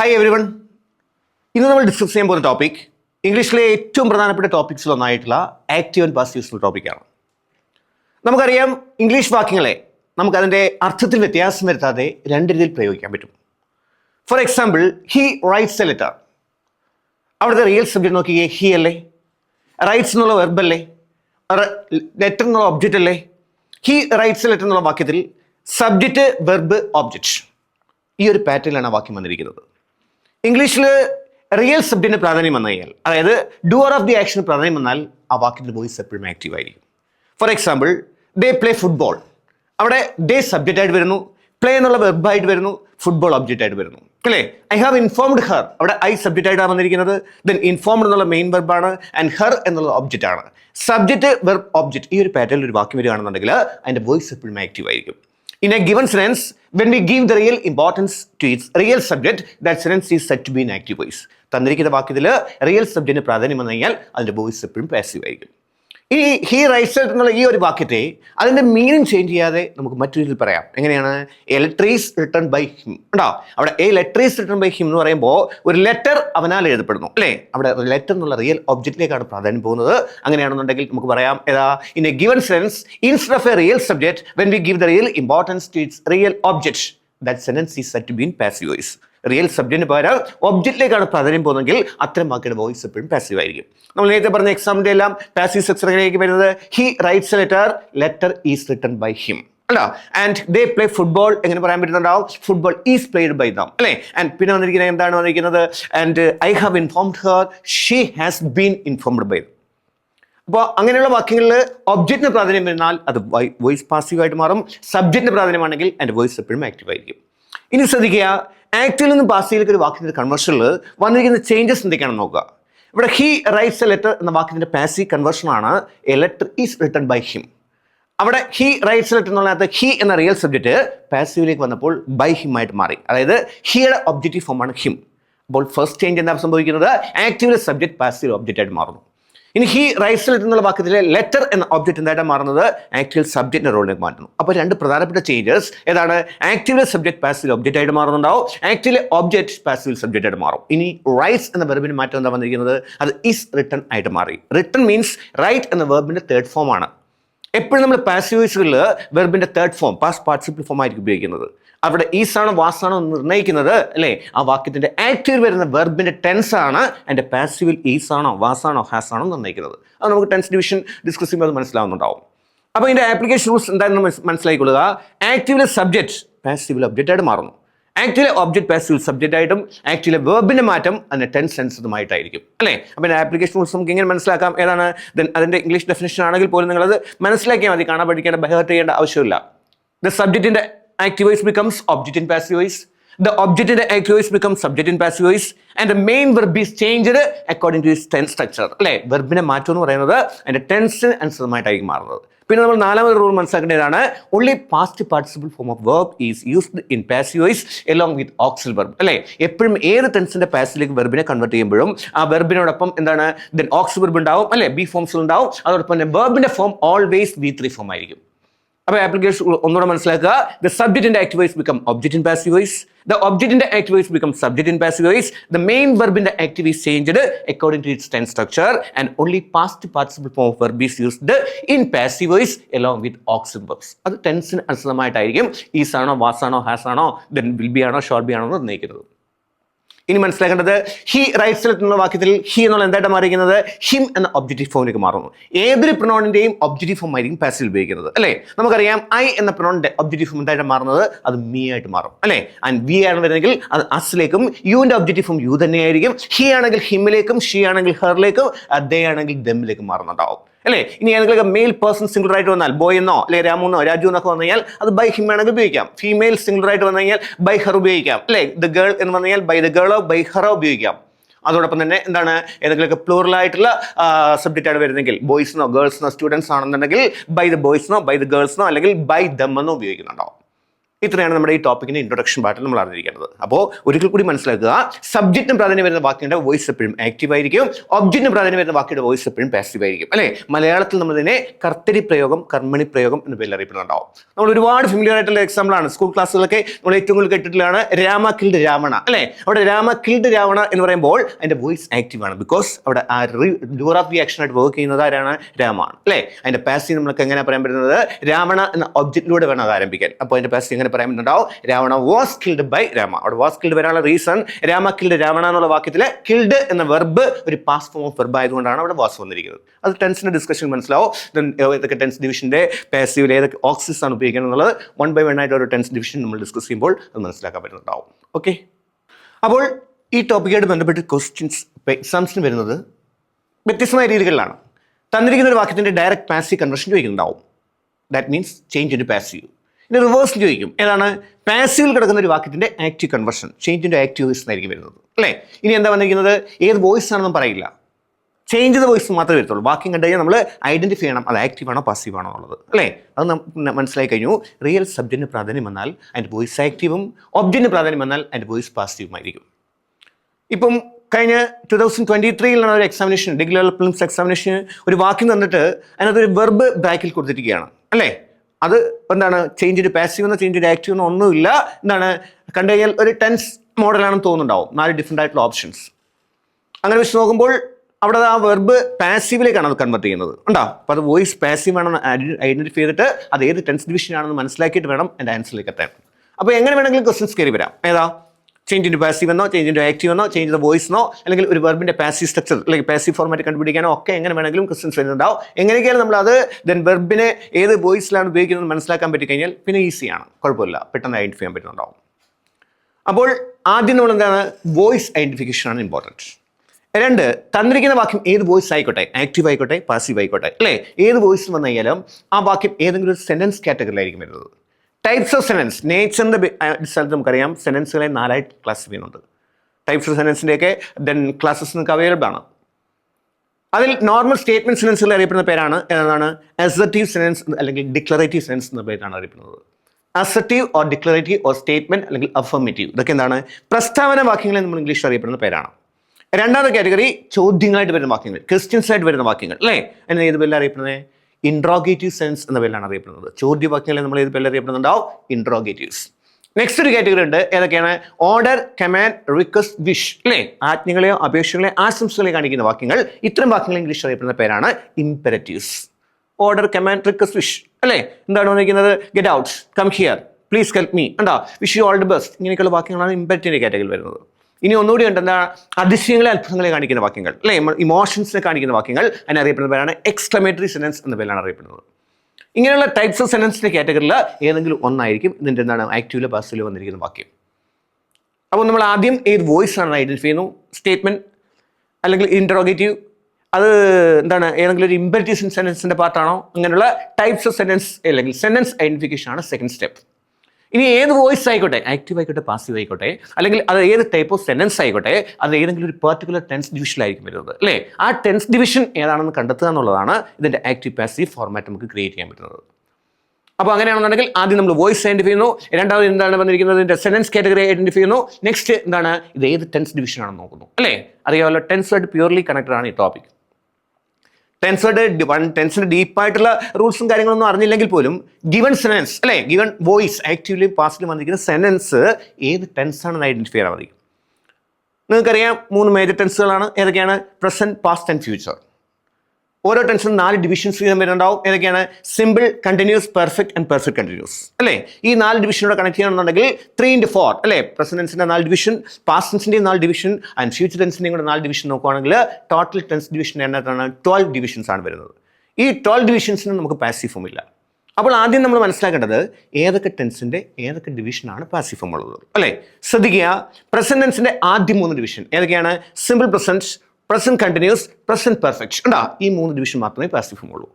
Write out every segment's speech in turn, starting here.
Hi every one ഇന്ന് നമ്മൾ discuss ചെയ്യാൻ പോകുന്ന ടോപ്പിക് ഇംഗ്ലീഷിലെ ഏറ്റവും പ്രധാനപ്പെട്ട ടോപ്പിക്സിൽ ഒന്നായിട്ടുള്ള ആക്റ്റീവ് ആൻഡ് പാസ് യൂസ്ഫുൾ ടോപ്പിക്കാണ് നമുക്കറിയാം ഇംഗ്ലീഷ് വാക്യങ്ങളെ നമുക്കതിന്റെ അർത്ഥത്തിൽ വ്യത്യാസം വരുത്താതെ രണ്ട് രീതിയിൽ പ്രയോഗിക്കാൻ പറ്റും. For example he writes a letter അവിടുത്തെ റിയൽ സബ്ജക്ട് നോക്കിയേ ഹി അല്ലേ? റൈറ്റ്സ് എന്നുള്ള വെർബല്ലേ ലെറ്റർ എന്നുള്ള ഒബ്ജക്റ്റ് അല്ലേ? ഹി റൈറ്റ്സ് ലെറ്റർ എന്നുള്ള വാക്യത്തിൽ സബ്ജക്റ്റ് വെർബ് ഒബ്ജക്റ്റ് ഈ ഒരു പാറ്റേണിലാണ് ആ വാക്യം വന്നിരിക്കുന്നത്. ഇംഗ്ലീഷിൽ റിയൽ സബ്ജക്റ്റിന് പ്രാധാന്യം വന്നു കഴിഞ്ഞാൽ അതായത് ഡുവർ ഓഫ് ദി ആക്ഷൻ പ്രാധാന്യം വന്നാൽ ആ വാക്കിന്റെ വോയിസ് എപ്പോഴും ആക്റ്റീവ് ആയിരിക്കും. For example they play football അവിടെ ഡേ സബ്ജക്റ്റ് ആയിട്ട് വരുന്നു പ്ലേ എന്നുള്ള വെബായിട്ട് വരുന്നു ഫുട്ബോൾ ഒബ്ജക്റ്റ് ആയിട്ട് വരുന്നു. അല്ലേ? ഐ ഹാവ് ഇൻഫോംഡ് ഹർ അവിടെ ഐ സബ്ജക്റ്റ് ആയിട്ടാണ് വന്നിരിക്കുന്നത്. ദെൻ ഇൻഫോംഡ് എന്നുള്ള മെയിൻ വെർബാണ് ആൻഡ് ഹർ എന്നുള്ള ഒബ്ജക്റ്റ് ആണ്. സബ്ജക്റ്റ് വെർബ് ഒബ്ജക്റ്റ് ഈ ഒരു പാറ്റേണിൽ ഒരു വാക്യം വരികയാണെന്നുണ്ടെങ്കിൽ അതിന്റെ വോയിസ് എപ്പോഴും ആക്റ്റീവ് ആയിരിക്കും. In a given sentence, when we give the real importance to its real subject, that sentence is said to be in active voice. തന്നിരിക്കുന്ന വാക്യത്തിൽ റിയൽ സബ്ജക്റ്റിന് പ്രാധാന്യം വന്നു കഴിഞ്ഞാൽ അതിന്റെ വോയിസ് എപ്പോഴും പാസീവ് ആയിരിക്കും ഈ ഹി റൈറ്റ്സ് എന്നുള്ള ഈ ഒരു വാക്യത്തെ അതിന്റെ മീനിങ് ചേഞ്ച് ചെയ്യാതെ നമുക്ക് മറ്റൊരു രീതിയിൽ പറയാം. എങ്ങനെയാണ്? എലക്ട്രീസ് റിട്ടേൺ ബൈ ഹിം ഉണ്ടോ അവിടെ a letter is written by him എന്ന് പറയുമ്പോൾ ഒരു ലെറ്റർ അവനാൽ എഴുതപ്പെടുന്നു അല്ലേ? അവിടെ ലെറ്റർ എന്നുള്ള റിയൽ ഒബ്ജക്റ്റിലേക്കാണ് പ്രാധാന്യം പോകുന്നത്. അങ്ങനെയാണെന്നുണ്ടെങ്കിൽ നമുക്ക് പറയാം ഏതാ? In a given sense instead of a real subject when we give the real importance to its real object that sense is set been passive voice real സബ്ജക്റ്റിന് പകരം ഒബ്ജക്റ്റിലേക്കാണ് പ്രാധാന്യം പോകുന്നതെങ്കിൽ അത്തരം വാക്കിയുടെ വോയിസ് എപ്പോഴും പാസീവ് ആയിരിക്കും. നമ്മൾ നേരത്തെ പറഞ്ഞ എക്സാമിന്റെ എല്ലാം പാസീവ് സെക്ഷനിലേക്ക് വരുന്നത്. He writes a letter letter is written by him അല്ല ആൻഡ് ദേ പ്ലേ ഫുട്ബോൾ എങ്ങനെ പറയാൻ പറ്റുന്നുണ്ടാവും? Football is played by them അല്ലേ? ആൻഡ് പിന്നെ വന്നിരിക്കുന്നത് എന്താണ് വന്നിരിക്കുന്നത്? And I have informed her she has been informed by അപ്പോൾ അങ്ങനെയുള്ള വാക്യങ്ങളിൽ ഒബ്ജക്റ്റിന് പ്രാധാന്യം വരുന്നാൽ അത് വോയിസ് പാസീവ് ആയിട്ട് മാറും. സബ്ജക്റ്റിന് പ്രാധാന്യമാണെങ്കിൽ എന്റെ വോയിസ് എപ്പോഴും ആക്റ്റീവ് ആയിരിക്കും. ഇനി ശ്രദ്ധിക്കുക. ആക്റ്റീവിൽ നിന്നും പാസീവിലേക്ക് ഒരു വാക്കിന്റെ കൺവേർഷനിൽ വന്നിരിക്കുന്ന ചേഞ്ചസ് എന്തൊക്കെയാണെന്ന് നോക്കുക. ഇവിടെ ഹി റൈറ്റ്സ് എ ലെറ്റർ എന്ന വാക്കിന്റെ passive കൺവേർഷനാണ് a letter is written by him അവിടെ ഹി റൈറ്റ്സ് ലെറ്റർ എന്നുള്ളത് ഹി എന്ന റിയൽ സബ്ജക്റ്റ് പാസീവിലേക്ക് വന്നപ്പോൾ ബൈ ഹിം ആയിട്ട് മാറി. അതായത് ഹിയുടെ ഒബ്ജക്റ്റീവ് ഫോമാണ് ഹിം അപ്പോൾ ഫസ്റ്റ് ചേഞ്ച് എന്താണ് സംഭവിക്കുന്നത്? ആക്റ്റീവിലെ സബ്ജക്റ്റ് പാസീവ് ഒബ്ജക്റ്റ് ആയിട്ട് മാറുന്നു. ഇനി ഹി റൈറ്റ്സ് ലെറ്റർ എന്നുള്ള വാക്യത്തിലെ ലെറ്റർ എന്ന ഒബ്ജക്റ്റ് എന്തായിട്ട് മാറുന്നത്? ആക്റ്റീവ് സബ്ജക്റ്റിന്റെ റോളിലേക്ക് മാറ്റുന്നു അപ്പോൾ രണ്ട് പ്രധാനപ്പെട്ട ചേഞ്ചസ് ഏതാണ്? ആക്റ്റീവ് സബ്ജക്ട് പാസീവ് ഒബ്ജക്റ്റ് ആയിട്ട് മാറുന്നുണ്ടാവും. ആക്റ്റീവ് ഒബ്ജക്റ്റ് പാസീവ് സബ്ജക്റ്റ് ആയിട്ട് മാറും. ഇനി റൈറ്റ്സ് എന്ന വെർബിന് മാറ്റം എന്താ വന്നിരിക്കുന്നത്? അത് ഈസ് റിട്ടൺ ആയിട്ട് മാറി. റിട്ടൺ മീൻസ് റൈറ്റ് എന്ന വെർബിന്റെ തേർഡ് ഫോം ആണ്. എപ്പോഴും നമ്മൾ പാസീവ് വോയിസുകളിൽ വെർബിന്റെ third form past participle form ആയിരിക്കും ഉപയോഗിക്കുന്നത്. അവിടെ ഈസാണോ വാസാണോ നിർണയിക്കുന്നത് അല്ലേ? ആ വാക്യത്തിന്റെ ആക്റ്റീവ് വരുന്ന വെർബിന്റെ ടെൻസ് ആണ് എന്റെ പാസീവിൽ ഈസാണോ വാസാണോ ഹാസ് ആണോ നിർണയിക്കുന്നത് അത് നമുക്ക് ടെൻസ് ഡിവിഷൻ ഡിസ്കസ് ചെയ്യുമ്പോൾ അത് മനസ്സിലാവുന്നുണ്ടാവും. അപ്പോൾ ഇതിന്റെ ആപ്ലിക്കേഷൻ റൂൾസ് എന്താണെന്ന് മനസ് മനസ്സിലാക്കിക്കൊള്ളുക ആക്റ്റീവിലെ സബ്ജക്റ്റ് ഒബ്ജക്റ്റ് ആയിട്ട് മാറുന്നു. ആക്റ്റീവിലെ ഒബ്ജക്റ്റ് പാസീവ് സബ്ജക്റ്റ് ആയിട്ടും ആക്റ്റീവിലെ വെർബിന്റെ മാറ്റം അതിന്റെ ടെൻസ് സെൻസറുമായിട്ടായിരിക്കും അല്ലേ? ഇതിന്റെ ആപ്ലിക്കേഷൻ റൂൾസ് നമുക്ക് എങ്ങനെ മനസ്സിലാക്കാം? ഏതാണ്? ദെൻ അതിന്റെ ഇംഗ്ലീഷ് ഡെഫിനേഷൻ ആണെങ്കിൽ പോലും നിങ്ങളത് മനസ്സിലാക്കിയാൽ മതി. കാണാൻ പഠിക്കേണ്ട ബഹേർട്ട് ചെയ്യേണ്ട ആവശ്യമില്ല. ദ സബ്ജക്റ്റിന്റെ active voice becomes object in passive voice. The object in the active voice becomes subject in passive voice. And the main verb is changed according to its tense structure. അല്ലേ? വെർബിനെ മാറ്റം എന്ന് പറയുന്നത് അതിന്റെ ടെൻസിന് അനുസൃതമായിട്ടായിരിക്കും മാറുന്നത്. പിന്നെ നമ്മൾ നാലാമത് റൂൾ മനസ്സിലാക്കേണ്ടതാണ്. Only past participle form of verb is used in passive voice along with auxiliary verb അല്ലേ? എപ്പോഴും ഏത് ടെൻസിന്റെ പാസിലേക്ക് വെർബിനെ കൺവേർട്ട് ചെയ്യുമ്പോഴും ആ വെർബിനോടൊപ്പം എന്താണ്? ദെൻ ഓക്സിൽ വെർബ് ഉണ്ടാവും. അല്ലേ? ബി ഫോംസിൽ ഉണ്ടാവും. അതോടൊപ്പം തന്നെ വെർബിന്റെ form always B three form ആയിരിക്കും. അപ്പോൾ ആപ്ലിക്കേഷൻ ഒന്നുകൂടെ മനസ്സിലാക്കുക. The subject in active voice become object in passive voice the object in active voice become subject in passive voice the main വെർബിന്റെ active is changed according to its tense structure and only past participle form of verb is used in passive voice along with auxiliary verbs അത് ടെൻസിന് അനുസൃതമായിട്ടായിരിക്കും. Is ആണോ was ആണോ has ആണോ then will be ആണോ shall be ആണോ നിർണയിക്കുന്നത്. ഇനി മനസ്സിലാക്കേണ്ടത് ഹി റൈറ്റ്സ് എന്നുള്ള വാക്യത്തിൽ ഹി എന്നുള്ള എന്തായിട്ട് മാറിയിരിക്കുന്നത്? ഹിം എന്ന ഒബ്ജക്റ്റീവ് ഫോമിലേക്ക് മാറുന്നു. ഏതൊരു പ്രൊണോണിന്റെയും ഒബ്ജക്റ്റീവ് ഫോം ആയിരിക്കും പാസിൽ ഉപയോഗിക്കുന്നത് അല്ലേ? നമുക്കറിയാം ഐ എന്ന പ്രൊണോണിന്റെ ഒബ്ജക്റ്റീവ് ഫോം എന്തായിട്ട് മാറുന്നത്? അത് മീ ആയിട്ട് മാറും അല്ലേ? ആൻഡ് വി ആണ് വരുന്നെങ്കിൽ അത് അസിലേക്കും യുവിന്റെ ഒബ്ജക്റ്റീവ് ഫോം യു തന്നെയായിരിക്കും. ഹി ആണെങ്കിൽ ഹിമിലേക്കും ഷീ ആണെങ്കിൽ ഹെറിലേക്കും ദേ ആണെങ്കിൽ ദമ്മിലേക്കും മാറുന്നുണ്ടാവും. അല്ലേ? ഇനി ഏതെങ്കിലും മെയിൽ പേഴ്സൺ സിംഗിൾ ആയിട്ട് വന്നാൽ ബോയ് എന്നോ അല്ലെ രാമു എന്നോ രാജു എന്നൊക്കെ വന്നു കഴിഞ്ഞാൽ അത് ബൈ ഹിം വേണമെങ്കിൽ ഉപയോഗിക്കാം. ഫീമെയിൽ സിംഗിൾ ആയിട്ട് വന്നു കഴിഞ്ഞാൽ ബൈ ഹർ ഉപയോഗിക്കാം. അല്ലേ? ദ ഗേൾ എന്ന് പറഞ്ഞു കഴിഞ്ഞാൽ ബൈ ദ ഗേളോ ബൈ ഹറോ ഉപയോഗിക്കാം. അതോടൊപ്പം തന്നെ എന്താണ്? ഏതെങ്കിലുമൊക്കെ പ്ലൂറൽ ആയിട്ടുള്ള സബ്ജക്റ്റ് ആണ് വരുന്നെങ്കിൽ ബോയ്സിനോ ഗേൾസിനോ സ്റ്റുഡൻസ് ആണെന്നുണ്ടെങ്കിൽ ബൈ ദ ബോയ്സിനോ ബൈ ദ ഗേൾസിനോ അല്ലെങ്കിൽ ബൈ ദം എന്നോ ഉപയോഗിക്കുന്നുണ്ടാവും ഇത്രയാണ് നമ്മുടെ ഈ ടോപ്പിക്കിന്റെ ഇൻട്രൊഡക്ഷൻ പാർട്ടിൽ നമ്മൾ അറിഞ്ഞിരിക്കുന്നത്. അപ്പോൾ ഒരിക്കൽ കൂടി മനസ്സിലാക്കുക സബ്ജക്റ്റിന് പ്രാധാന്യം വരുന്ന വാക്കിന്റെ വോയിസ് എപ്പോഴും ആക്റ്റീവ് ആയിരിക്കും. ഒബ്ജക്റ്റിന് പ്രാധാന്യം വരുന്ന വാക്കിയുടെ വോയിസ് എപ്പോഴും പാസീവ് ആയിരിക്കും അല്ലേ? മലയാളത്തിൽ നമ്മൾ ഇതിനെ കർത്തരി പ്രയോഗം കർമ്മണി പ്രയോഗം എന്ന പേരിൽ അറിയപ്പെടുന്നുണ്ടാവും. നമ്മൾ ഒരുപാട് ഫിമിലിയർ ആയിട്ടുള്ള എക്സാമ്പിൾ ആണ്. സ്കൂൾ ക്ലാസ്സുകളൊക്കെ നമ്മൾ ഏറ്റവും കൂടുതൽ കേട്ടിട്ടുള്ളതാണ് രാമ കിൽഡ് രാവണ അല്ലേ? അവിടെ രാമ കിൽഡ് രാവണ എന്ന് പറയുമ്പോൾ അതിന്റെ വോയിസ് ആക്റ്റീവ് ആണ്. ബിക്കോസ് അവിടെ ആ ഓഫ് റിയാക്ഷൻ ആയിട്ട് വർക്ക് ചെയ്യുന്നത് ആരാണ്? രാമാണ് അല്ലേ? അതിന്റെ പാസീവ് നമുക്ക് എങ്ങനെ പറയാൻ പറ്റുന്നത്? രാവണ എന്ന ഒബ്ജക്റ്റിലൂടെ വേണം അത് ആരംഭിക്കാൻ. അപ്പോൾ അതിന്റെ പാസീവ് എങ്ങനെ പറയാൻ പറയുന്നുണ്ടാവും Ravana was killed by Rama അവിടെ വാസ് കിൽഡ് വരാനുള്ള റീസൺ രാമ കിൽഡ് രാവണ എന്നുള്ള വാക്യത്തിലെ കിൽഡ് എന്ന വെർബ് ഒരു പാസ് ഫോം ഓഫ് വെർബ് ആയതുകൊണ്ടാണ് അവിടെ വാസ് വന്നിരിക്കുന്നത്. അത് ടെൻസിന്റെ ഡിസ്കഷൻ മനസ്സിലാവും? ഏതൊക്കെ ടെൻസ് ഡിവിഷന്റെ പാസീവിൽ ഏതൊക്കെ ഓക്സിസ് ആണ് ഉപയോഗിക്കുന്നത് എന്നുള്ളത് വൺ ബൈ വൺ ആയിട്ട് ഒരു ടെൻസ് ഡിവിഷൻ നമ്മൾ ഡിസ്കസ് ചെയ്യുമ്പോൾ അത് മനസ്സിലാക്കാൻ പറ്റുന്നുണ്ടാവും. ഓക്കെ അപ്പോൾ ഈ ടോപ്പിക്കായിട്ട് ബന്ധപ്പെട്ട് ക്വസ്റ്റ്യൻസ് എക്സാംസിന് വരുന്നത് വ്യത്യസ്തമായ രീതികളിലാണ്. തന്നിരിക്കുന്ന ഒരു വാക്യത്തിന്റെ direct passive conversion ചോദിക്കുന്നുണ്ടാവും. That means change in passive ഇനി റിവേഴ്സ് ചോദിക്കും. ഏതാണ്? പാസീവിൽ കിടക്കുന്ന ഒരു വാക്യത്തിന്റെ active conversion change in active voice എന്നായിരിക്കും വരുന്നത്. അല്ലേ? ഇനി എന്താ വന്നിരിക്കുന്നത്? ഏത് വോയിസ് ആണെന്നും പറയില്ല. ചേഞ്ച് ദ വോയിസ് മാത്രമേ വരത്തുള്ളൂ. വാക്യം കണ്ടു കഴിഞ്ഞാൽ നമ്മൾ ഐഡന്റിഫൈ ചെയ്യണം. അത് ആക്റ്റീവ് ആണോ പാസീവ് ആണോ എന്നുള്ളത്. അല്ലേ? അത് മനസ്സിലായി കഴിഞ്ഞു. റിയൽ സബ്ജക്റ്റിന് പ്രാധാന്യം വന്നാൽ അതിന്റെ വോയിസ് ആക്റ്റീവും ഒബ്ജക്റ്റിന് പ്രാധാന്യം വന്നാൽ അതിന്റെ വോയിസ് പാസീവുമായിരിക്കും ഇപ്പം കഴിഞ്ഞ ടു തൗസൻഡ് ട്വന്റി ത്രീയിലാണ് ഒരു examination degree level prelims examination ഒരു വാക്യം തന്നിട്ട് അതിനകത്ത് ഒരു വെർബ് ബ്രാക്കിൽ കൊടുത്തിരിക്കുകയാണ്. അല്ലേ? അത് എന്താണ്? ചേഞ്ച് ടു പാസീവ് എന്നോ ചേഞ്ച് ടു ആക്റ്റീവ് എന്നോ ഒന്നുമില്ല. എന്താണ്? കണ്ടു കഴിഞ്ഞാൽ ഒരു ടെൻസ് മോഡലാണെന്ന് തോന്നുന്നുണ്ടാവും. നാല് ഡിഫറെന്റ് ആയിട്ടുള്ള ഓപ്ഷൻസ് അങ്ങനെ വെച്ച് നോക്കുമ്പോൾ അവിടെ ആ വെർബ് പാസീവിലേക്കാണ് അത് കൺവെർട്ട് ചെയ്യുന്നത്. ഉണ്ടോ അപ്പോൾ അത് വോയിസ് പാസീവ് ആണെന്ന് ഐഡന്റിഫൈ ചെയ്തിട്ട് അത് ഏത് ടെൻസ് ഡിവിഷൻ ആണെന്ന് മനസ്സിലാക്കിയിട്ട് വേണം എന്റെ ആൻസറിലേക്ക് എത്താൻ. അപ്പോൾ എങ്ങനെ വേണമെങ്കിലും ക്വസ്റ്റ്യൻസ് കയറി വരാം. ഏതാ? ചേഞ്ച് ഇൻ പാസീവ് എന്നോ ചേഞ്ച് ഇൻ ആക്റ്റീവ് എന്നോ ചേഞ്ച് ദ വോയിസ് എന്നോ അല്ലെങ്കിൽ ഒരു വെർബിന്റെ പാസീവ് സ്ട്രക്ചർ അല്ലെങ്കിൽ പാസീവ് ഫോർമാറ്റ് കണ്ടുപിടിക്കാനോ ഒക്കെ എങ്ങനെ വേണമെങ്കിലും ക്വസ്റ്റ്യൻസ് വരുന്നുണ്ടാവും. എങ്ങനെയൊക്കെയാണ് നമ്മൾ അത് ദെൻ വെർബിനെ ഏത് വോയിസിലാണ് ഉപയോഗിക്കുന്നത് മനസ്സിലാക്കാൻ പറ്റി കഴിഞ്ഞാൽ പിന്നെ ഈസിയാണ് കുഴപ്പമില്ല. പെട്ടെന്ന് ഐഡന്റിഫൈ ചെയ്യാൻ പറ്റുന്നുണ്ടാവും. അപ്പോൾ ആദ്യം നമ്മൾ എന്താണ്? വോയിസ് ഐഡന്റിഫിക്കേഷൻ ആണ് ഇമ്പോർട്ടന്റ് രണ്ട് തന്നിരിക്കുന്ന വാക്യം ഏത് വോയിസ് ആയിക്കോട്ടെ? ആക്റ്റീവ് ആയിക്കോട്ടെ പാസീവ് ആയിക്കോട്ടെ അല്ലേ? ഏത് വോയിസ് വന്നു കഴിഞ്ഞാലും ആ വാക്യം ഏതെങ്കിലും ഒരു സെന്റൻസ് കാറ്റഗറിയിലായിരിക്കും വരുന്നത്. ടൈപ്സ് ഓഫ് സെനൻസ് നേച്ചറിന്റെ അടിസ്ഥാനത്തിൽ നമുക്കറിയാം. സെനൻസുകളെ നാലായിട്ട് ക്ലാസ് ചെയ്യുന്നുണ്ട്. ടൈപ്സ് ഓഫ് സെനൻസിന്റെയൊക്കെ ദെൻ ക്ലാസ്സസ് നിങ്ങൾക്ക് അവൈലബിൾ ആണ്. അതിൽ നോർമൽ സ്റ്റേറ്റ്മെന്റ് സെനൻസുകൾ അറിയപ്പെടുന്ന പേരാണ്. എന്താണ് അസർട്ടീവ് സെനൻസ് അല്ലെങ്കിൽ ഡിക്ലറേറ്റീവ് സെനൻസ് എന്ന പേരാണ് അറിയപ്പെടുന്നത്. Assertive or declarative or statement അല്ലെങ്കിൽ അഫർമേറ്റീവ് ഇതൊക്കെ എന്താണ്? പ്രസ്താവന വാക്യങ്ങളെ നമ്മൾ ഇംഗ്ലീഷിൽ അറിയപ്പെടുന്ന പേരാണ്. രണ്ടാമത്തെ കാറ്റഗറി ചോദ്യങ്ങളായിട്ട് വരുന്ന വാക്യങ്ങൾ. ക്വസ്റ്റ്യൻസ് വരുന്ന വാക്യങ്ങൾ. അല്ലേ? എന്നെ ഏത് പേരിൽ അറിയപ്പെടുന്നത്? ഇൻട്രോഗേറ്റീവ് സെൻസ് എന്ന പേരിലാണ് അറിയപ്പെടുന്നത്. ചോദ്യവാക്യങ്ങളെ നമ്മൾ ഏത് പേരിൽ അറിയപ്പെടുന്നുണ്ടാവും? ഇൻട്രോഗേറ്റീവ്സ് നെക്സ്റ്റ് ഒരു കാറ്റഗറി ഉണ്ട്. ഏതൊക്കെയാണ്? ഓർഡർ കമാൻഡ് റിക്വസ്റ്റ് വിഷ് അല്ലേ? ആജ്ഞകളെയോ അപേക്ഷകളെയോ ആശംസകളെയോ കാണിക്കുന്ന വാക്യങ്ങൾ. ഇത്തരം വാക്യങ്ങൾ ഇംഗ്ലീഷ് അറിയപ്പെടുന്ന പേരാണ് imperatives order command request wish അല്ലേ? എന്താണ് വന്നിരിക്കുന്നത്? Get out come here please help me ഉണ്ടോ wish you all the best ഇങ്ങനെയൊക്കെയുള്ള വാക്യങ്ങളാണ് ഇമ്പരറ്റീവ് കാറ്റഗറിയിൽ വരുന്നത്. ഇനി ഒന്നുകൂടി ഉണ്ട് എന്താ അതിശയങ്ങളെ അത്ഭുതങ്ങളെ കാണിക്കുന്ന വാക്യങ്ങൾ. അല്ലെ? ഇമോഷൻസിനെ കാണിക്കുന്ന വാക്യങ്ങൾ. അതിനെ അറിയപ്പെടുന്ന പേരാണ് എക്സ്ക്ലമേറ്ററി സെനൻസ് എന്ന പേരാണ് അറിയപ്പെടുന്നത്. ഇങ്ങനെയുള്ള ടൈപ്സ് ഓഫ് സെനൻസിന്റെ കാറ്റഗറിയിൽ ഏതെങ്കിലും ഒന്നായിരിക്കും ഇതിന്റെ എന്താണ് ആക്റ്റീവിലോ പാസീവിലോ വന്നിരിക്കുന്ന വാക്യം. അപ്പോൾ നമ്മൾ ആദ്യം ഏത് വോയിസ് ആണ് ഐഡന്റിഫൈ ചെയ്യുന്നു. സ്റ്റേറ്റ്മെന്റ് അല്ലെങ്കിൽ ഇന്ററോഗേറ്റീവ് അത് എന്താണ് ഏതെങ്കിലും ഒരു ഇമ്പരറ്റീവ് സെന്റൻസിന്റെ പാർട്ടാണോ അങ്ങനെയുള്ള ടൈപ്സ് ഓഫ് സെന്റൻസ് അല്ലെങ്കിൽ സെന്റൻസ് ഐഡന്റിഫിക്കേഷൻ ആണ് സെക്കൻഡ് സ്റ്റെപ്പ് ഇനി ഏത് വോയിസ് ആയിക്കോട്ടെ ആക്റ്റീവ് ആയിക്കോട്ടെ പാസീവ് ആയിക്കോട്ടെ അല്ലെങ്കിൽ അത് ഏത് ടൈപ്പ് ഓഫ് സെന്റൻസ് ആയിക്കോട്ടെ അത് ഏതെങ്കിലും ഒരു പെർട്ടിക്കുലർ ടെൻസ് ഡിവിഷനിലായിരിക്കും വരുന്നത് അല്ലേ? ആ ടെൻസ് ഡിവിഷൻ ഏതാണെന്ന് കണ്ടെത്തുക എന്നുള്ളതാണ് ഇതിന്റെ ആക്റ്റീവ് പാസീവ് ഫോർമാറ്റ് നമുക്ക് ക്രിയേറ്റ് ചെയ്യാൻ പറ്റുന്നത്. അപ്പോൾ അങ്ങനെയാണെന്നുണ്ടെങ്കിൽ ആദ്യം നമ്മൾ വോയിസ് ഐഡന്റിഫൈ ചെയ്യുന്നു. രണ്ടാമത് എന്താണ് വന്നിരിക്കുന്നത്? ഇതിന്റെ സെന്റൻസ് കാറ്റഗറി ഐഡന്റിഫൈ ചെയ്യുന്നു. നെക്സ്റ്റ് എന്താണ്? ഇത് ഏത് ടെൻസ് ഡിവിഷൻ ആണെന്ന് നോക്കുന്നു അല്ലേ? ടെൻസ് ആയിട്ട് പ്യൂർലി കണക്റ്റഡ് ആണ് ഈ ടോപ്പിക് ടെൻസോട് വൺ ടെൻസിന്റെ ഡീപ്പായിട്ടുള്ള റൂൾസും കാര്യങ്ങളൊന്നും അറിഞ്ഞില്ലെങ്കിൽ പോലും ഗിവൺ സെനൻസ് അല്ലെ? ഗിവൺ വോയിസ് ആക്റ്റീവ്ലി പാസ്റ്റിലും വന്നിരിക്കുന്ന സെനൻസ് ഏത് ടെൻസ് ആണെന്ന് ഐഡന്റിഫൈ ചെയ്യാൻ മതി. നിങ്ങൾക്കറിയാം മൂന്ന് മേജർ ടെൻസുകളാണ് ഏതൊക്കെയാണ്? പ്രസന്റ് പാസ്റ്റ് ആൻഡ് ഫ്യൂച്ചർ ഓരോ ടെൻഷനും നാല് ഡിവിഷൻസ് വീതം വരുന്നുണ്ടാവും. ഏതൊക്കെയാണ്? Simple continuous perfect and perfect continuous അല്ലേ? ഈ നാല് ഡിവിഷനോട് കണക്ട് ചെയ്യണമെന്നുണ്ടെങ്കിൽ ത്രീ ഇന്റു ഫോർ അല്ലേ? പ്രസൻസിന്റെ നാല് ഡിവിഷൻ പാസ്റ്റൻസിന്റെയും നാല് ഡിവിഷൻ ആൻഡ് ഫ്യൂച്ചർ ടെൻസിന്റെയും കൂടെ നാല് ഡിവിഷൻ നോക്കുകയാണെങ്കിൽ ടോട്ടൽ ടെൻസ് ഡിവിഷൻ എന്നതാണ് ട്വൽവ് ഡിവിഷൻസ് ആണ് വരുന്നത്. ഈ ട്വൽവ് ഡിവിഷൻസിന് നമുക്ക് പാസീവ് ഫോം ഇല്ല. അപ്പോൾ ആദ്യം നമ്മൾ മനസ്സിലാക്കേണ്ടത് ഏതൊക്കെ ടെൻസിന്റെ ഏതൊക്കെ ഡിവിഷനാണ് പാസീവ് ഫോം ഉള്ളത്. അല്ലേ? ശ്രദ്ധിക്കുക. പ്രസന്റ് ആദ്യം മൂന്ന് ഡിവിഷൻ ഏതൊക്കെയാണ്? Simple present present continuous present perfect ഉണ്ടാ ഈ മൂന്ന് ഡിവിഷൻ മാത്രമേ പാസീവ് ഫോം ഉള്ളൂ.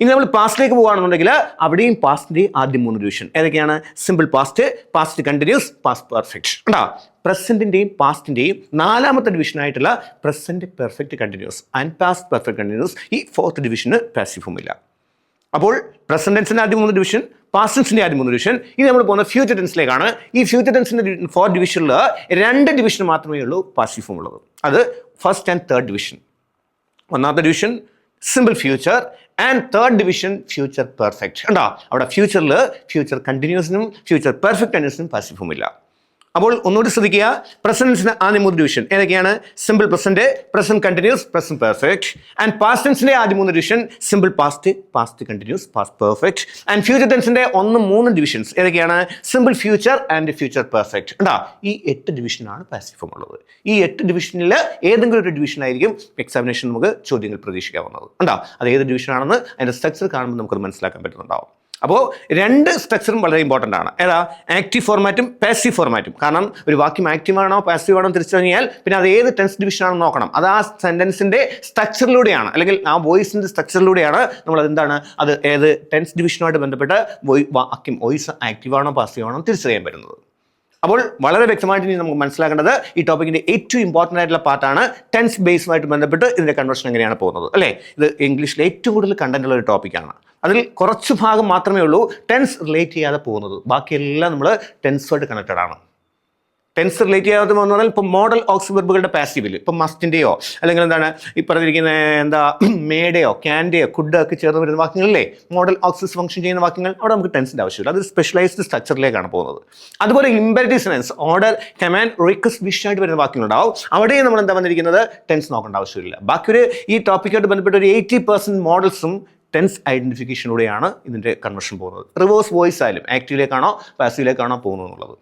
ഇനി നമ്മൾ പാസ്റ്റിലേക്ക് പോകുകയാണെന്നുണ്ടെങ്കിൽ അവിടെയും പാസ്റ്റിന്റെ ആദ്യം മൂന്ന് ഡിവിഷൻ ഏതൊക്കെയാണ്? Simple past past continuous past perfect ഉണ്ടാ പ്രസന്റിന്റെയും പാസ്റ്റിന്റെയും നാലാമത്തെ ഡിവിഷൻ ആയിട്ടുള്ള present perfect continuous and past perfect continuous ഈ ഫോർത്ത് ഡിവിഷന് പാസീവ് ഫോം ഇല്ല. അപ്പോൾ പ്രസന്റ് ടെൻസിന്റെ ആദ്യം മൂന്ന് ഡിവിഷൻ പാസ്റ്റ് ടെൻസിന്റെ ആദ്യം മൂന്ന് ഡിവിഷൻ ഇനി നമ്മൾ പോകുന്ന ഫ്യൂച്ചർ ടെൻസിലേക്കാണ് ഈ ഫ്യൂച്ചർ ടെൻസിന്റെ ഫോർ ഡിവിഷനിൽ രണ്ട് ഡിവിഷൻ മാത്രമേ ഉള്ളൂ പാസീവ് ഫോം ഉള്ളത്. അത് ഫസ്റ്റ് ആൻഡ് തേർഡ് ഡിവിഷൻ ഒന്നാമത്തെ division simple future and third division future perfect ഉണ്ടോ അവിടെ ഫ്യൂച്ചറിൽ ഫ്യൂച്ചർ കണ്ടിന്യൂസിനും ഫ്യൂച്ചർ പെർഫെക്റ്റ് ഫോം ഇല്ല. അപ്പോൾ ഒന്നുകൂടി ശ്രദ്ധിക്കുക. പ്രസൻസിന് ആദ്യം മൂന്ന് ഡിവിഷൻ ഏതൊക്കെയാണ്? Simple present present continuous present perfect and past ടെൻസിന്റെ ആദ്യം മൂന്ന് division simple past past continuous past perfect and future ടെൻസിന്റെ ഒന്ന് മൂന്ന് ഡിവിഷൻസ് ഏതൊക്കെയാണ്? Simple future and future perfect ഉണ്ടാ ഈ എട്ട് ഡിവിഷനാണ് പാസിഫം ഉള്ളത്. ഈ എട്ട് ഡിവിഷനിൽ ഏതെങ്കിലും ഒരു ഡിവിഷൻ ആയിരിക്കും എക്സാമിനേഷൻ നമുക്ക് ചോദ്യങ്ങൾ പ്രതീക്ഷിക്കാവുന്നത്. ഉണ്ടാ അത് ഏത് ഡിവിഷനാണെന്ന് അതിന്റെ സ്ട്രക്ചർ കാണുമ്പോൾ നമുക്കത് മനസ്സിലാക്കാൻ പറ്റുന്നുണ്ടാവും. അപ്പോൾ രണ്ട് സ്ട്രക്ചറും വളരെ ഇമ്പോർട്ടന്റ് ആണ്. ഏതാ? ആക്റ്റീവ് ഫോർമാറ്റും പാസീവ് ഫോർമാറ്റും കാരണം ഒരു വാക്യം ആക്റ്റീവ് ആണോ പാസീവ് ആണോ തിരിച്ചു കഴിഞ്ഞാൽ പിന്നെ അത് ഏത് ടെൻസ് ഡിവിഷൻ ആണെന്ന് നോക്കണം. അത് ആ സെന്റൻസിന്റെ സ്ട്രക്ചറിലൂടെയാണ് അല്ലെങ്കിൽ ആ വോയിസിന്റെ സ്ട്രക്ചറിലൂടെയാണ് നമ്മൾ അതെന്താണ് അത് ഏത് ടെൻസ് ഡിവിഷനുമായിട്ട് ബന്ധപ്പെട്ട് വാക്യം വോയിസ് ആക്റ്റീവ് ആണോ പാസീവ് ആണോ തിരിച്ചറിയാൻ പറ്റുന്നത്. അപ്പോൾ വളരെ വ്യക്തമായിട്ട് ഇനി നമുക്ക് മനസ്സിലാക്കേണ്ടത് ഈ ടോപ്പിക്കിന്റെ ഏറ്റവും ഇമ്പോർട്ടന്റ് ആയിട്ടുള്ള പാർട്ടാണ് ടെൻസ് ബേസുമായിട്ട് ബന്ധപ്പെട്ട് ഇതിന്റെ കൺവേർഷൻ എങ്ങനെയാണ് പോകുന്നത്. അല്ലേ? ഇത് ഇംഗ്ലീഷിലെ ഏറ്റവും കൂടുതൽ കണ്ടന്റ് ഉള്ള ഒരു ടോപ്പിക്കാണ് അതിൽ കുറച്ച് ഭാഗം മാത്രമേ ഉള്ളൂ ടെൻസ് റിലേറ്റ് ചെയ്യാതെ പോകുന്നത്. ബാക്കിയെല്ലാം നമ്മൾ ടെൻസുമായിട്ട് കണക്റ്റഡ് ആണ്. ടെൻസ് റിലേറ്റ് ചെയ്യാത്ത എന്ന് പറഞ്ഞാൽ ഇപ്പോൾ മോഡൽ ഓക്സ് വെർബുകളുടെ പാസീവിൽ ഇപ്പം മസ്റ്റിന്റെയോ അല്ലെങ്കിൽ എന്താണ് ഈ പറഞ്ഞിരിക്കുന്ന എന്താ മേഡയോ ക്യാൻഡയോ കുഡ് ഒക്കെ ചേർന്ന് വരുന്ന വാക്യങ്ങളില്ലേ? മോഡൽ ഓക്സിസ് ഫംഗ്ഷൻ ചെയ്യുന്ന വാക്യങ്ങൾ അവിടെ നമുക്ക് ടെൻസിന്റെ ആവശ്യമില്ല. അത് സ്പെഷ്യലൈസ്ഡ് സ്ട്രക്ചറിലേക്കാണ് പോകുന്നത്. അതുപോലെ imperative sense order command request വിഷയമായിട്ട് വരുന്ന വാക്യങ്ങളുണ്ടാവും. അവിടെയും നമ്മൾ എന്താ വന്നിരിക്കുന്നത്? ടെൻസ് നോക്കേണ്ട ആവശ്യമില്ല. ബാക്കി ഒരു ഈ ടോപ്പിക്കായിട്ട് ബന്ധപ്പെട്ട ഒരു എയ്റ്റി പെർസെന്റ് മോഡൽസും ടെൻസ് ഐഡന്റിഫിക്കേഷനിലൂടെയാണ് ഇതിന്റെ കൺവേർഷൻ പോകുന്നത്. റിവേഴ്സ് വോയിസ് ആയാലും ആക്റ്റീവിലേക്കാണോ പാസീവിലേക്കാണോ പോകുന്നത് എന്നുള്ളത്.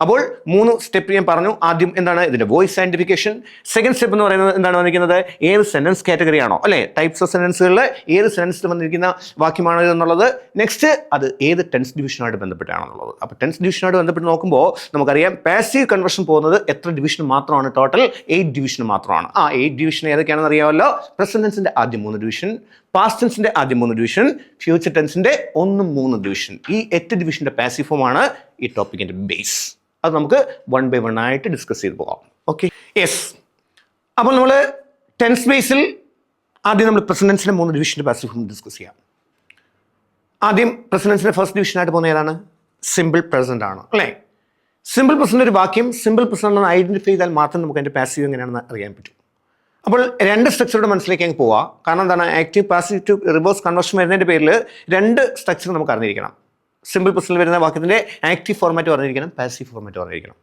അപ്പോൾ മൂന്ന് സ്റ്റെപ്പ് ഞാൻ പറഞ്ഞു. ആദ്യം എന്താണ് ഇതിന്റെ വോയിസ് ഐഡന്റിഫിക്കേഷൻ സെക്കൻഡ് സ്റ്റെപ്പ് എന്ന് പറയുന്നത് എന്താണ് വന്നിരിക്കുന്നത്? ഏത് സെന്റൻസ് കാറ്റഗറി ആണോ അല്ലേ? ടൈപ്സ് ഓഫ് സെന്റൻസുകളിൽ ഏത് സെന്റൻസിൽ വന്നിരിക്കുന്ന വാക്യമാണ് എന്നുള്ളത്. നെക്സ്റ്റ് അത് ഏത് ടെൻസ് ഡിവിഷനുമായിട്ട് ബന്ധപ്പെട്ടാണെന്നുള്ളത് അപ്പോൾ ടെൻസ് ഡിവിഷനുമായിട്ട് ബന്ധപ്പെട്ട് നോക്കുമ്പോൾ നമുക്കറിയാം പാസീവ് കൺവേർഷൻ പോകുന്നത് എത്ര ഡിവിഷൻ മാത്രമാണ്? ടോട്ടൽ എയ്റ്റ് ഡിവിഷൻ മാത്രമാണ്. ആ എയ്റ്റ് ഡിവിഷൻ ഏതൊക്കെയാണെന്ന് അറിയാമല്ലോ? പ്രസന്റൻസിന്റെ ആദ്യം മൂന്ന് ഡിവിഷൻ പാസ്റ്റ് ടെൻസിന്റെ ആദ്യം മൂന്ന് ഡിവിഷൻ ഫ്യൂച്ചർ ടെൻസിന്റെ ഒന്നും മൂന്ന് ഡിവിഷൻ ഈ എട്ട് ഡിവിഷന്റെ പാസീവ് ഫോമാണ് ഈ ടോപ്പിക്കിന്റെ ബേസ് അത് നമുക്ക് വൺ ബൈ വൺ ആയിട്ട് ഡിസ്കസ് ചെയ്ത് പോകാം. ഓക്കെ യെസ് അപ്പോൾ നമ്മൾ ടെൻസ് ബേസിൽ ആദ്യം നമ്മൾ പ്രസിഡൻസിന്റെ മൂന്ന് ഡിവിഷന്റെ പാസീവ് ഫോം ഡിസ്കസ് ചെയ്യാം. ആദ്യം പ്രസിഡൻസിന്റെ ഫസ്റ്റ് ഡിവിഷനായിട്ട് പോകുന്ന ഏതാണ്? സിമ്പിൾ പ്രസന്റ് ആണ്. അല്ലേ? സിമ്പിൾ പ്രസന്റ് ഒരു വാക്യം സിമ്പിൾ പ്രസന്റ് ഐഡന്റിഫൈ ചെയ്താൽ മാത്രം നമുക്ക് അതിന്റെ പാസീവ് എങ്ങനെയാണെന്ന് അറിയാൻ പറ്റും. അപ്പോൾ രണ്ട് സ്ട്രക്ചറുടെ മനസ്സിലേക്ക് അങ്ങ് പോവാം. കാരണം എന്താണ്? ആക്റ്റീവ് പാസീവ് റിവേഴ്സ് കൺവേർഷൻ വരുന്നതിന്റെ പേരിൽ രണ്ട് സ്ട്രക്ചർ നമുക്ക് അറിഞ്ഞിരിക്കണം. സിമ്പിൾ പ്രസിൽ വരുന്ന വാക്യത്തിന്റെ ആക്റ്റീവ് ഫോർമാറ്റ് പറഞ്ഞിരിക്കണം പാസീവ് ഫോർമാറ്റ് പറഞ്ഞിരിക്കണം.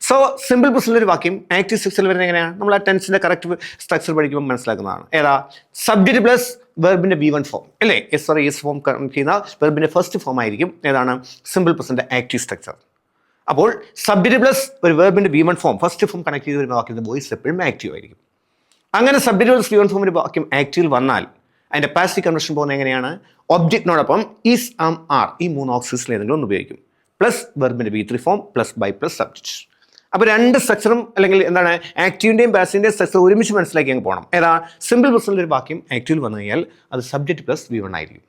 സോ സിമ്പിൾ പ്രസന്റിൽ ഒരു വാക്യം ആക്റ്റീവ് സ്ട്രക്ചറിൽ വരുന്നത് എങ്ങനെയാണ്? നമ്മൾ ആ ടെൻസിന്റെ കറക്റ്റ് സ്ട്രക്ചർ പഠിക്കുമ്പോൾ മനസ്സിലാക്കുന്നതാണ്. ഏതാ? സബ്ജക്റ്റ് പ്ലസ് വെർബിന്റെ ബി വൺ ഫോം അല്ലേ? എസ് സോറി എസ് ഫോം ചെയ്യുന്ന വെർബിന്റെ ഫസ്റ്റ് ഫോം ആയിരിക്കും. ഏതാണ്? സിമ്പിൾ പ്രസിന്റെ ആക്റ്റീവ് സ്ട്രക്ചർ അപ്പോൾ സബ്ജക്റ്റ് പ്ലസ് ഒരു വെർബിന്റെ V one form first form connect ചെയ്ത് വരുന്ന വാക്യത്തിന്റെ വോയിസ് എപ്പോഴും ആക്റ്റീവ് ആയിരിക്കും. അങ്ങനെ ബി വൺ ഫോമിന്റെ വാക്യം ആക്റ്റീവിൽ വന്നാൽ അതിന്റെ പാസീവ് കൺവെർഷൻ പോകുന്നത് എങ്ങനെയാണ്? ഒബ്ജക്റ്റിനോടൊപ്പം ഈസ് ആം ആർ ഈ മൂന്ന് ഓക്സിസിൽ ഏതെങ്കിലും ഒന്ന് ഉപയോഗിക്കും. Plus വെർബിന്റെ V three form plus by plus subject അപ്പോൾ രണ്ട് സ്ട്രക്ചറും അല്ലെങ്കിൽ എന്താണ് ആക്റ്റീവിന്റെയും പാസിന്റെയും സ്ട്രക്ചർ ഒരുമിച്ച് മനസ്സിലാക്കി അങ്ങ് പോകണം ഏതാ? സിമ്പിൾ പ്രസന്റിൽ ഒരു വാക്യം ആക്റ്റീവിൽ വന്നു കഴിഞ്ഞാൽ അത് സബ്ജക്റ്റ് പ്ലസ് വി വൺ ആയിരിക്കും.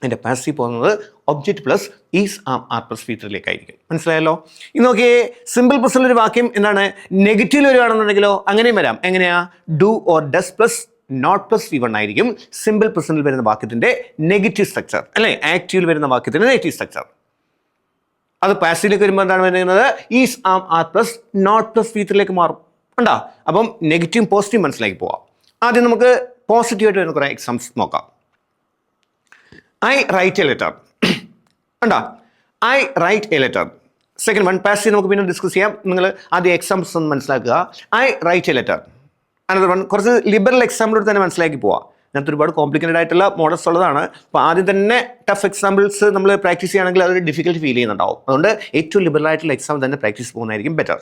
അതിന്റെ പാസി പോകുന്നത് object plus is am are plus ഫീച്ചറിലേക്കായിരിക്കും മനസ്സിലായല്ലോ? ഇന്ന് നോക്കിയേ സിമ്പിൾ ഒരു വാക്യം എന്താണ്? നെഗറ്റീവ് വരുവാണെന്നുണ്ടെങ്കിലോ അങ്ങനെയും വരാം. എങ്ങനെയാ? Do or does plus not plus V one ആയിരിക്കും സിമ്പിൾ പ്രസന്റിൽ വരുന്ന വാക്യത്തിന്റെ നെഗറ്റീവ് സ്ട്രക്ചർ അല്ലേ? ആക്റ്റീവിൽ വരുന്ന വാക്യത്തിന്റെ നെഗറ്റീവ് സ്ട്രക്ചർ അത് പാസീവിലേക്ക് വരുമ്പോൾ എന്താണ് വരുന്നത്? Is am are plus not plus ഫീച്ചറിലേക്ക് മാറും. ഉണ്ടോ അപ്പം നെഗറ്റീവ് പോസിറ്റീവ് മനസ്സിലാക്കി പോവാം. ആദ്യം നമുക്ക് പോസിറ്റീവായിട്ട് വരുന്ന കുറേ എക്സാംസ് നോക്കാം. ഐ റൈറ്റ് എ ലെറ്റർ ഉണ്ടോ I write a letter second one passage നമുക്ക് പിന്നെ ഡിസ്കസ് ചെയ്യാം. നിങ്ങൾ ആദ്യം എക്സാംസ് ഒന്ന് മനസ്സിലാക്കുക. I write a letter another one കുറച്ച് ലിബറൽ എക്സാമ്പിളോട് തന്നെ മനസ്സിലാക്കി പോവാം. അതിനകത്ത് ഒരുപാട് കോംപ്ലിക്കേറ്റഡ് ആയിട്ടുള്ള മോഡൽസ് ഉള്ളതാണ്. അപ്പോൾ ആദ്യം തന്നെ ടഫ് എക്സാമ്പിൾസ് നമ്മൾ പ്രാക്ടീസ് ചെയ്യുകയാണെങ്കിൽ അതൊരു ഡിഫിക്കൽട്ടി ഫീൽ ചെയ്യുന്നുണ്ടാവും. അതുകൊണ്ട് ഏറ്റവും ലിബറൽ ആയിട്ടുള്ള എക്സാം തന്നെ പ്രാക്ടീസ് പോകുന്നതായിരിക്കും better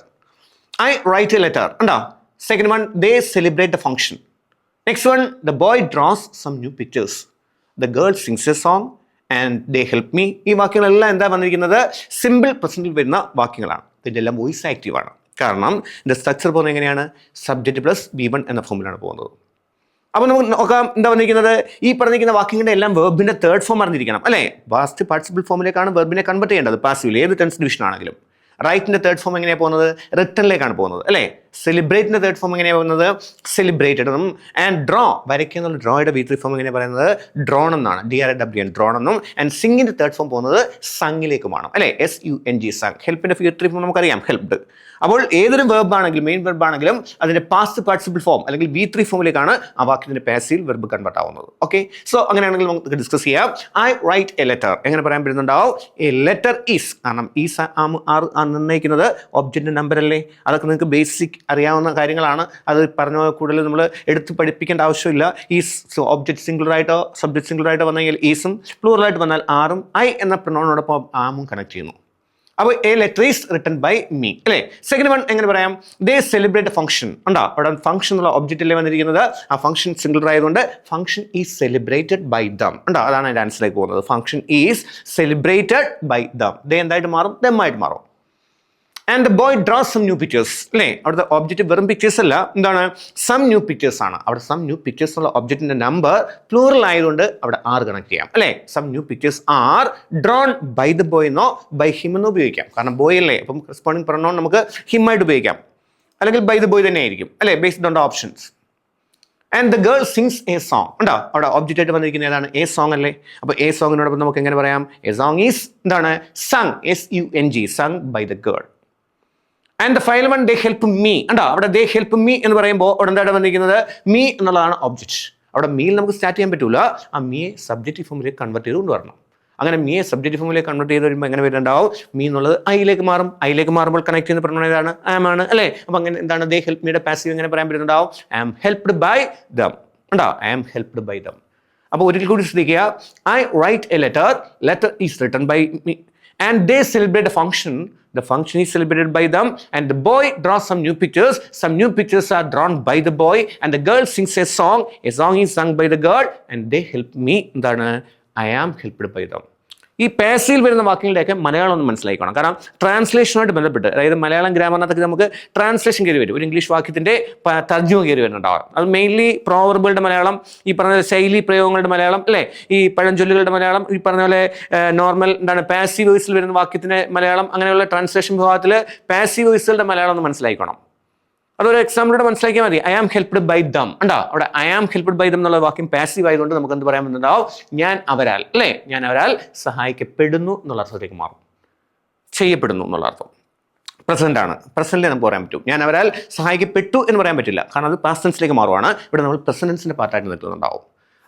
I write a letter ഉണ്ടോ second one they celebrate the function next one the boy draws some new pictures the girl sings a song and they help me ഈ വാക്യങ്ങളെല്ലാം എന്താ വന്നിരിക്കുന്നത്? Simple പ്രസന്റിൽ വരുന്ന വാക്യങ്ങളാണ്. ഇതിന്റെ എല്ലാം വോയിസ് ആക്റ്റീവാണ് കാരണം ഇതിന്റെ സ്ട്രക്ചർ പോകുന്നത് എങ്ങനെയാണ്? സബ്ജക്റ്റ് പ്ലസ് ബി വൺ എന്ന ഫോമിലാണ് പോകുന്നത്. അപ്പോൾ നമുക്ക് നോക്കാം എന്താ വന്നിരിക്കുന്നത്? ഈ പറഞ്ഞിരിക്കുന്ന വാക്കിങ്ങിന്റെ എല്ലാം വെർബിന്റെ തേർഡ് ഫോം അറിഞ്ഞിരിക്കണം അല്ലേ? വാസ്റ്റ് പാർട്ടിസിപ്പിൾ ഫോമിലേക്കാണ് വെർബിനെ കൺവെർട്ട് ചെയ്യേണ്ടത്. പാസീവിൽ ഏത് ടെൻസ് ഡിവിഷൻ ആണെങ്കിലും. റൈറ്റിന്റെ തേർഡ് ഫോം എങ്ങനെയാണ് പോകുന്നത്? റിട്ടേണിലേക്കാണ് പോകുന്നത് അല്ലേ? സെലിബ്രേറ്റിന്റെ തേർഡ് ഫോം എങ്ങനെയാണ് പോകുന്നത്? സെലിബ്രേറ്റഡ് ആൻഡ് ഡ്രോ വരയ്ക്കുക എന്നുള്ള ഡ്രോയുടെ വി ത്രീ ഫോം എങ്ങനെ പറയുന്നത്? ഡ്രോൺ എന്നാണ് D R W N drawn എന്നും. ആൻഡ് സിംഗിന്റെ തേർഡ് ഫോം പോകുന്നത് സങ്ങിലേക്കുമാണ് അല്ലേ? S U N G sung ഹെൽപ്പിന്റെ ഫ്യൂ ത്രീ ഫോം നമുക്കറിയാം ഹെൽപ്ഡ് അപ്പോൾ ഏതൊരു വെർബ് ആണെങ്കിലും മെയിൻ വെർബ് ആണെങ്കിലും അതിന്റെ പാസ്റ്റ് പാർട്ടിസിപ്പിൾ ഫോം അല്ലെങ്കിൽ വി ത്രീ ഫോമിലേക്കാണ് ആ വാക്കിന്റെ പാസീവ് വെർബ് കൺവേർട്ട് ആവുന്നത്. ഓക്കെ സോ അങ്ങനെയാണെങ്കിൽ നമുക്ക് ഡിസ്കസ് ചെയ്യാം. ഐ റൈറ്റ് എ ലെറ്റർ എങ്ങനെ പറയാൻ പറ്റുന്നുണ്ടാവും? എ ലെറ്റർ ഈസ് കാരണം ഈസ് ആർ നിർണയിക്കുന്നത് ഒബ്ജക്റ്റ് നമ്പർ അല്ലേ? അതൊക്കെ നിങ്ങൾക്ക് ബേസിക് അറിയാവുന്ന കാര്യങ്ങളാണ്. അത് പറഞ്ഞ കൂടുതൽ നമ്മൾ എടുത്ത് പഠിപ്പിക്കേണ്ട ആവശ്യമില്ല. Is so object subject singular ആയിട്ടോ വന്നെങ്കിൽ ഈസും പ്ലൂറലായിട്ട് വന്നാൽ ആറും ഐ എന്ന പ്രണോനോടൊപ്പം ആമും കണക്ട് ചെയ്യുന്നു. അപ്പോൾ a letter is written by me അല്ലേ? സെക്കൻഡ് വൺ എങ്ങനെ പറയാം? ദേ സെലിബ്രേറ്റ് ഫംഗ്ഷൻ ഉണ്ടോ അവിടെ ഫംഗ്ഷൻ എന്നുള്ള ഒബ്ജക്റ്റിലെ വന്നിരിക്കുന്നത്? ആ ഫംഗ്ഷൻ സിംഗിൾ ആയതുകൊണ്ട് function is celebrated by them ഉണ്ടോ അതാണ് എന്റെ ആൻസറിലേക്ക് പോകുന്നത്. Function is celebrated by them they എന്തായിട്ട് മാറും? ദം ആയിട്ട് മാറും. And the boy draw some new pictures അല്ലേ? അവിടുത്തെ ഒബ്ജക്റ്റ് വെറും പിക്ചേഴ്സ് അല്ല. എന്താണ്? സം ന്യൂ പിക്ചേഴ്സ് ആണ്. അവിടെ സം ന്യൂ പിക്ചേഴ്സ് ഉള്ള ഒബ്ജക്റ്റിന്റെ നമ്പർ പ്ലൂറൽ ആയതുകൊണ്ട് അവിടെ ആറ് കണക്ട് ചെയ്യാം. അല്ലേ? Some new pictures are drawn by the boy എന്നോ ബൈ ഹിം എന്നോ ഉപയോഗിക്കാം. കാരണം ബോയ് അല്ലേ? അപ്പം റെസ്പോണ്ടിങ് പറഞ്ഞോ നമുക്ക് ഹിമ്മായിട്ട് ഉപയോഗിക്കാം. അല്ലെങ്കിൽ ബൈ ദ ബോയ് തന്നെ ആയിരിക്കും. അല്ലേ? Based on the options and the girl sings a song ഉണ്ടോ അവിടെ ഒബ്ജക്റ്റ് ആയിട്ട് വന്നിരിക്കുന്ന ഏതാണ്? എ സോങ് അല്ലേ? അപ്പോൾ എ സോങ്ങിനോടൊപ്പം നമുക്ക് എങ്ങനെ പറയാം? എ സോങ് ഈസ് എന്താണ്? Sung S U N G sung by the girl and the file one they help me ഉണ്ടോ അവിടെ ദേ ഹെൽപ്പ് മീ എന്ന് പറയുമ്പോൾ അവിടെ എന്താണ് വന്നിരിക്കുന്നത് മീ എന്നുള്ളതാണ് ഒബ്ജക്റ്റ് അവിടെ മീൽ നമുക്ക് സ്റ്റാർട്ട് ചെയ്യാൻ പറ്റൂല. ആ മീയെ സബ്ജക്റ്റ് ഫോമിലേക്ക് കൺവേർട്ട് ചെയ്ത് കൊണ്ടുവരണം അങ്ങനെ മീയെ സബ്ജക്റ്റ് ഫോമിലേക്ക് കൺവേർട്ട് ചെയ്ത് വരുമ്പോൾ എങ്ങനെ വരുന്നുണ്ടാവും? മീ എന്നുള്ളത് ഐയിലേക്ക് മാറും. ഐയിലേക്ക് മാറുമ്പോൾ കണക്ട് ചെയ്യുന്ന പ്രശ്നം ഏതാണ്? ആം ആണ്. അല്ലേ? അപ്പം അങ്ങനെ എന്താണ് ദേ ഹെൽപ്പ് മീയുടെ പാസീവ് എങ്ങനെ പറയാൻ പറ്റുന്നുണ്ടാവും? I am helped by them ഉണ്ടോ I am helped by them അപ്പോൾ ഒരിക്കൽ കൂടി ശ്രദ്ധിക്കുക. I write a letter letter is written by me and they celebrate a function. The function is celebrated by them, and the boy draws some new pictures. Some new pictures are drawn by the boy, and the girl sings a song. A song is sung by the girl, and they help me. I am helped by them. ഈ പാസീൽ വരുന്ന വാക്കുകളുടെയൊക്കെ മലയാളം ഒന്ന് മനസ്സിലാക്കണം കാരണം ട്രാൻസ്ലേഷനുമായിട്ട് ബന്ധപ്പെട്ട് അതായത് മലയാളം ഗ്രാമറിനകത്തൊക്കെ നമുക്ക് translation കയറി വരും. ഒരു ഇംഗ്ലീഷ് വാക്യത്തിന്റെ തർജമ കയറി വരുന്നുണ്ടാവാം. അത് മെയിൻലി പ്രോവർബുകളുടെ മലയാളം ഈ പറഞ്ഞ ശൈലി പ്രയോഗങ്ങളുടെ മലയാളം അല്ലേ? ഈ പഴഞ്ചൊല്ലുകളുടെ മലയാളം ഈ പറഞ്ഞ പോലെ നോർമൽ എന്താണ് പാസീവ് വോയിസിൽ വരുന്ന വാക്യത്തിന്റെ മലയാളം അങ്ങനെയുള്ള ട്രാൻസ്ലേഷൻ വിഭാഗത്തിൽ പാസീവ് വോയിസുകളുടെ മലയാളം ഒന്ന് മനസ്സിലാക്കണം അതൊരു എക്സാമ്പിളോടെ മനസ്സിലാക്കിയാൽ മതി. I am helped by them ഉണ്ടോ അവിടെ I am helped by them എന്നുള്ള വാക്യം പാസീവ് ആയതുകൊണ്ട് നമുക്ക് എന്ത് പറയാൻ പറ്റുന്നുണ്ടാവും? ഞാൻ അവരാൽ അല്ലേ? ഞാൻ അവരാൽ സഹായിക്കപ്പെടുന്നു എന്നുള്ള അർത്ഥത്തിലേക്ക് മാറും. ചെയ്യപ്പെടുന്നു എന്നുള്ള അർത്ഥം. പ്രസന്റ് ആണ്. പ്രസന്റിലെ നമുക്ക് പറയാൻ പറ്റും. ഞാൻ അവരാൽ സഹായിക്കപ്പെട്ടു എന്ന് പറയാൻ പറ്റില്ല. കാരണം അത് പാസ്റ്റൻസിലേക്ക് മാറുവാണ്. ഇവിടെ നമ്മൾ പ്രസൻസിന്റെ പാർട്ടായിട്ട് നിൽക്കുന്നുണ്ടാവും.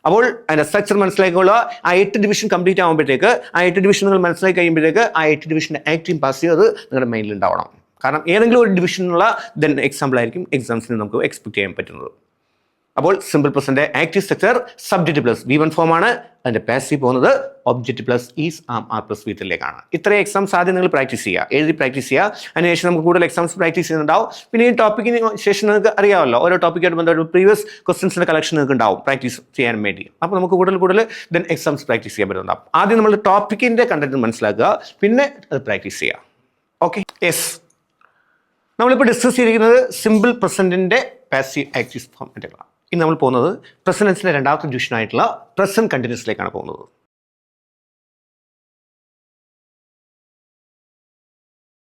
അപ്പോൾ അതിന്റെ സ്ട്രക്ചർ മനസ്സിലാക്കിയുള്ള ആ എട്ട് ഡിവിഷൻ കംപ്ലീറ്റ് ആകുമ്പോഴത്തേക്ക് ആ എട്ട് ഡിവിഷൻ നിങ്ങൾ മനസ്സിലാക്കി കഴിയുമ്പോഴത്തേക്ക് ആ എട്ട് ഡിവിഷന്റെ ആക്റ്റീവ് പാസ് ചെയ്ത് നിങ്ങളുടെ മൈൻഡിൽ ഉണ്ടാവണം. കാരണം ഏതെങ്കിലും ഒരു ഡിവിഷനുള്ള ദെൻ എക്സാമ്പിൾ ആയിരിക്കും എക്സാംസിന് നമുക്ക് എക്സ്പെക്ട് ചെയ്യാൻ പറ്റുന്നത്. അപ്പോൾ simple present active structure subject plus V one form ആണ്. അതിന്റെ പാസീവ് പോകുന്നത് object plus is am are plus V ത്രീയിലേക്കാണ് ഇത്രയും എക്സാംസ് ആദ്യം നിങ്ങൾ പ്രാക്ടീസ് ചെയ്യുക. എഴുതി പ്രാക്ടീസ് ചെയ്യുക. അതിനുശേഷം നമുക്ക് കൂടുതൽ എക്സാംസ് പ്രാക്ടീസ് ചെയ്യുന്നുണ്ടാവും. പിന്നെ ഈ ടോപ്പിക്കിന് ശേഷം നിങ്ങൾക്ക് അറിയാമല്ലോ. ഓരോ ടോപ്പിക്കായിട്ട് ബന്ധപ്പെട്ട് പ്രീവിയസ് ക്വസ്റ്റൻസിന്റെ കളക്ഷൻ നിങ്ങൾക്ക് ഉണ്ടാവും പ്രാക്ടീസ് ചെയ്യാൻ വേണ്ടി. അപ്പോൾ നമുക്ക് കൂടുതൽ കൂടുതൽ ദെൻ എക്സാംസ് പ്രാക്ടീസ് ചെയ്യാൻ പറ്റുന്നുണ്ടാവും. ആദ്യം നമ്മൾ ടോപ്പിക്കിന്റെ കണ്ടന്റ് മനസ്സിലാക്കുക. പിന്നെ അത് പ്രാക്ടീസ് ചെയ്യുക. ഓക്കെ യെസ് നമ്മളിപ്പോൾ ഡിസ്കസ് ചെയ്തിരിക്കുന്നത് സിമ്പിൾ പ്രസന്റിന്റെ പാസീവ് ആക്റ്റീവ് ഇനി നമ്മൾ പോകുന്നത് പ്രസന്റൻസിന്റെ രണ്ടാമത്തെ ഡിവിഷനായിട്ടുള്ള പ്രസന്റ് കണ്ടിന്യൂസിലേക്കാണ് പോകുന്നത്.